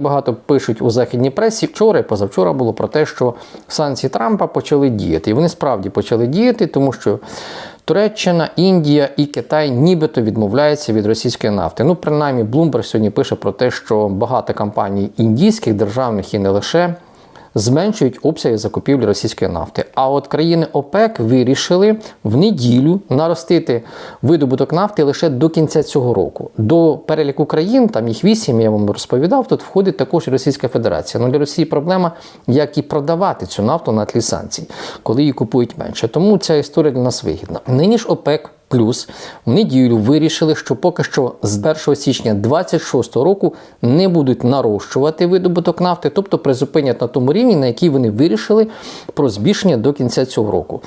Багато пишуть у західній пресі вчора і позавчора було про те, що санкції Трампа почали діяти. І вони справді почали діяти, тому що Туреччина, Індія і Китай нібито відмовляються від російської нафти. Ну, принаймні, Блумберг сьогодні пише про те, що багато компаній індійських, державних і не лише зменшують обсяги закупівлі російської нафти. А от країни ОПЕК вирішили в неділю наростити видобуток нафти лише до кінця цього року. До переліку країн, там їх вісім, я вам розповідав, тут входить також і Російська Федерація. Ну для Росії проблема, як і продавати цю нафту на тлі санкцій, коли її купують менше. Тому ця історія для нас вигідна. Нині ж ОПЕК. Плюс в неділю вирішили, що поки що з 1 січня 2026 року не будуть нарощувати видобуток нафти, тобто призупинять на тому рівні, на який вони вирішили про збільшення до кінця цього року.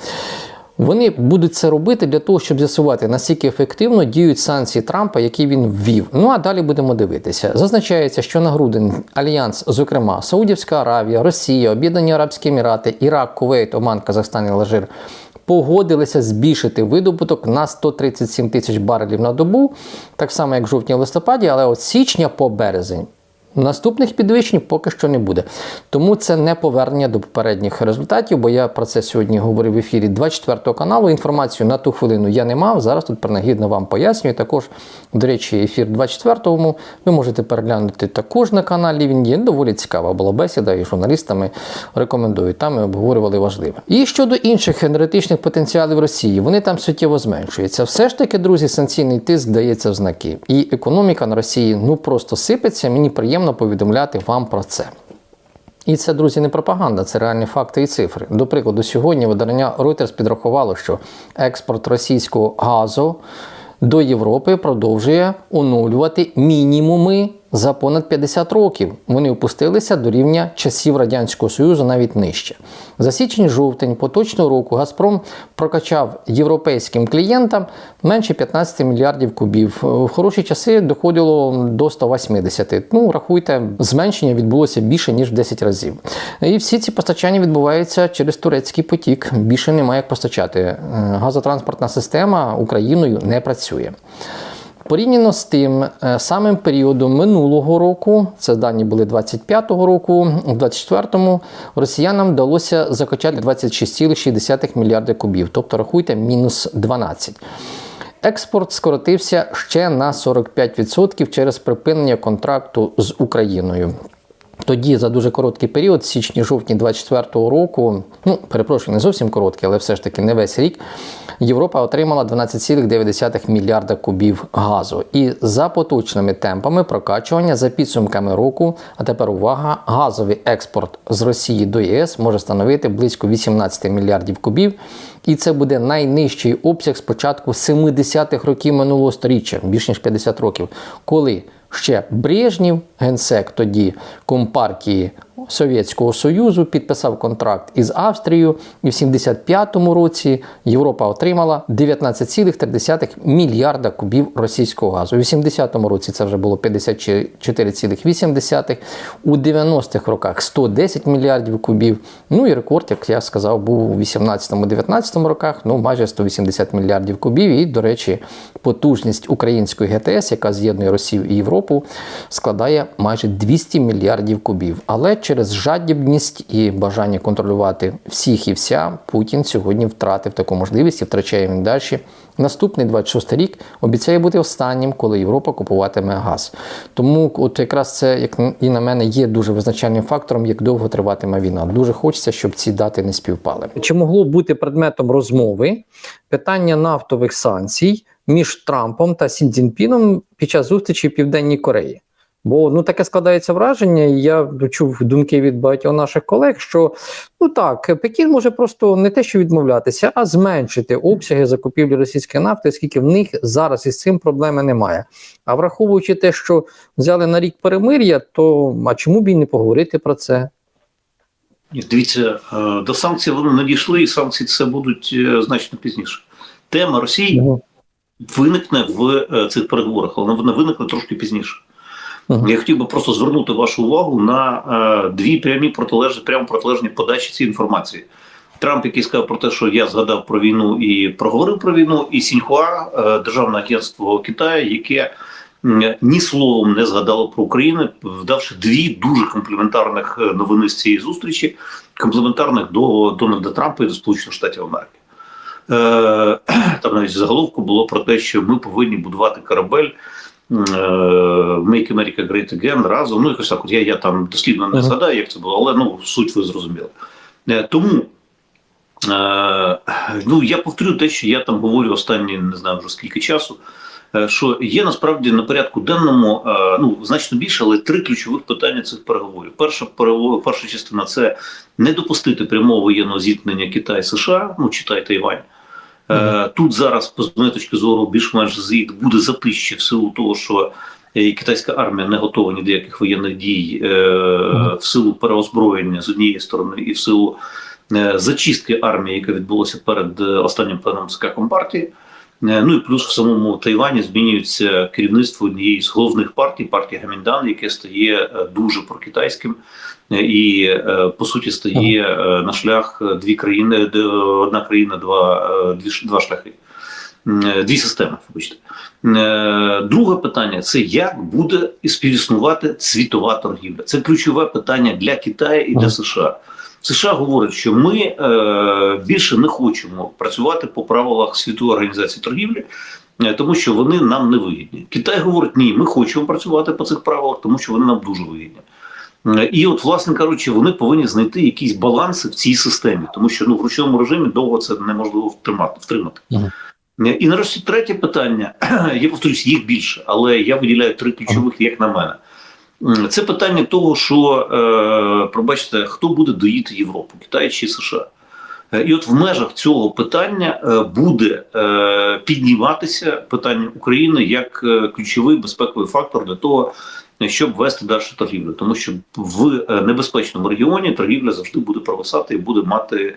Вони будуть це робити для того, щоб з'ясувати, наскільки ефективно діють санкції Трампа, які він ввів. Ну а далі будемо дивитися. Зазначається, що на грудень альянс, зокрема Саудівська Аравія, Росія, Об'єднані Арабські Емірати, Ірак, Кувейт, Оман, Казахстан і Алжир погодилися збільшити видобуток на 137 тисяч барелів на добу, так само як в жовтні-листопаді, але от січня по березень. Наступних підвищень поки що не буде. Тому це не повернення до попередніх результатів, бо я про це сьогодні говорив в ефірі 24 каналу. Інформацію на ту хвилину я не мав. Зараз тут принагідно вам пояснюю. Також, до речі, ефір 24-му ви можете переглянути також на каналі. Він є доволі цікава була бесіда і журналістами рекомендую. Там ми обговорювали важливе. І щодо інших енергетичних потенціалів Росії, вони там суттєво зменшуються. Все ж таки, друзі, санкційний тиск дається в знаки. І економіка на Росії ну просто сипеться. Мені приємно повідомляти вам про це. І це, друзі, не пропаганда, це реальні факти і цифри. До прикладу, сьогодні видання Reuters підрахувало, що експорт російського газу до Європи продовжує оновлювати мінімуми за понад 50 років. Вони опустилися до рівня часів Радянського Союзу навіть нижче. За січень-жовтень поточного року Газпром прокачав європейським клієнтам менше 15 мільярдів кубів. В хороші часи доходило до 180. Ну, рахуйте, зменшення відбулося більше ніж в 10 разів. І всі ці постачання відбуваються через турецький потік. Більше немає як постачати. Е, Газотранспортна система Україною не працює. Порівняно з тим е, самим періодом минулого року, це дані були 25-го року, в 24-му росіянам вдалося закачати 26,6 мільярда кубів, тобто рахуйте мінус 12. Експорт скоротився ще на 45% через припинення контракту з Україною. Тоді за дуже короткий період, січні-жовтні 24-го року, ну перепрошую, не зовсім короткий, але все ж таки не весь рік. Європа отримала 12,9 мільярда кубів газу. І за поточними темпами прокачування за підсумками року, а тепер увага, газовий експорт з Росії до ЄС може становити близько 18 мільярдів кубів. І це буде найнижчий обсяг з початку 70-х років минулого століття, більш ніж 50 років, коли ще Брежнів, генсек тоді компартії Совєтського Союзу, підписав контракт із Австрією, і в 75-му році Європа отримала 19,3 мільярда кубів російського газу. У 80-му році це вже було 54,8, у 90-х роках 110 мільярдів кубів. Ну і рекорд, як я сказав, був у 18-19 роках, ну майже 180 мільярдів кубів. І, до речі, потужність української ГТС, яка з'єднує Росію і Європу, складає майже 200 мільярдів кубів. Але через жадібність і бажання контролювати всіх і вся Путін сьогодні втратив таку можливість і втрачає він далі. Наступний 26 рік обіцяє бути останнім, коли Європа купуватиме газ. Тому, от якраз це, як і на мене, є дуже визначальним фактором, як довго триватиме війна. Дуже хочеться, щоб ці дати не співпали. Чи могло бути предметом розмови питання нафтових санкцій між Трампом та Сі Цзіньпіном під час зустрічі в Південній Кореї? Бо ну таке складається враження, і я чув думки від багатьох наших колег, що ну так, Пекін може просто не те, що відмовлятися, а зменшити обсяги закупівлі російської нафти, оскільки в них зараз із цим проблеми немає. А враховуючи те, що взяли на рік перемир'я, то а чому б і не поговорити про це? Дивіться, е, до санкцій вони надійшли, і санкції це будуть е, значно пізніше. Тема Росії виникне в е, цих переговорах, але вона виникне трошки пізніше. Я хотів би просто звернути вашу увагу на е, дві прямі протилежні, прямо протилежні подачі цієї інформації. Трамп, який сказав про те, що я згадав про війну і проговорив про війну, і Сіньхуа, е, державне агентство Китаю, яке м, ні словом не згадало про Україну, вдавши дві дуже комплементарних е, новини з цієї зустрічі, комплементарних до Дональда Трампа і до Сполучених Штатів Америки. Е, Там навіть заголовку було про те, що ми повинні будувати корабель е, Make America Great Again разом. Ну, якось так. От я, я там дослідно не згадаю, як це було, але ну, суть ви зрозуміли. Е, Тому Е, ну я повторю те, що я там говорю останні не знаю вже скільки часу. е, Що є насправді на порядку денному е, ну значно більше, але три ключових питання цих переговорів. Перша перша частина це не допустити прямого воєнного зіткнення Китай США, ну читай Тайвань. Е, Тут зараз, з моєї точки зору, більш-менш зід буде затище в силу того, що е, китайська армія не готова ні до яких воєнних дій е, в силу переозброєння з однієї сторони і в силу зачистки армії, яка відбулася перед останнім пленом СК Компартії. Е, Ну і плюс в самому Тайвані змінюється керівництво однієї з головних партій, партії Гаміндан, яке стає е, дуже прокитайським е, і по суті стає на шлях дві країни, одна країна, два, дві два шляхи. Е, Дві системи, вибачте. Е, Друге питання це як буде співіснувати світова торгівля. Це ключове питання для Китаю і для США. США говорять, що ми е, більше не хочемо працювати по правилах світової організації торгівлі, е, тому що вони нам не вигідні. Китай говорить, ні, ми хочемо працювати по цих правилах, тому що вони нам дуже вигідні. Е, І от, власне кажучи, вони повинні знайти якісь баланси в цій системі, тому що ну в ручному режимі довго це неможливо втримати. втримати. Е, І нарешті третє питання. Я повторюсь, їх більше, але я виділяю три ключових, як на мене. Це питання того, що е, пробачте, хто буде доїти Європу, Китай чи США. Е, І от в межах цього питання буде підніматися питання України як ключовий безпековий фактор для того, щоб вести далі торгівлю, тому що в небезпечному регіоні торгівля завжди буде провисати і буде мати.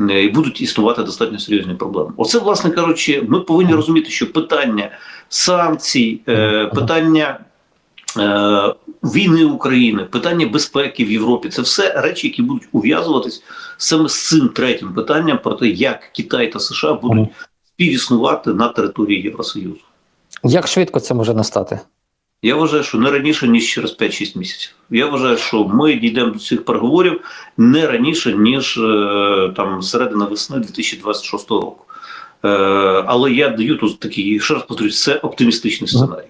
Е, І будуть існувати достатньо серйозні проблеми. Оце, власне кажучи, ми повинні розуміти, що питання санкцій, е, питання е, війни України, питання безпеки в Європі це все речі, які будуть ув'язуватись саме з цим третім питанням про те, як Китай та США будуть співіснувати на території Євросоюзу. Як швидко це може настати? Я вважаю, що не раніше ніж через 5-6 місяців. Я вважаю, що ми дійдемо до цих переговорів не раніше ніж е, там середина весни 2026 року. Е, але я даю тут такий ще раз повторюсь, це оптимістичний сценарій.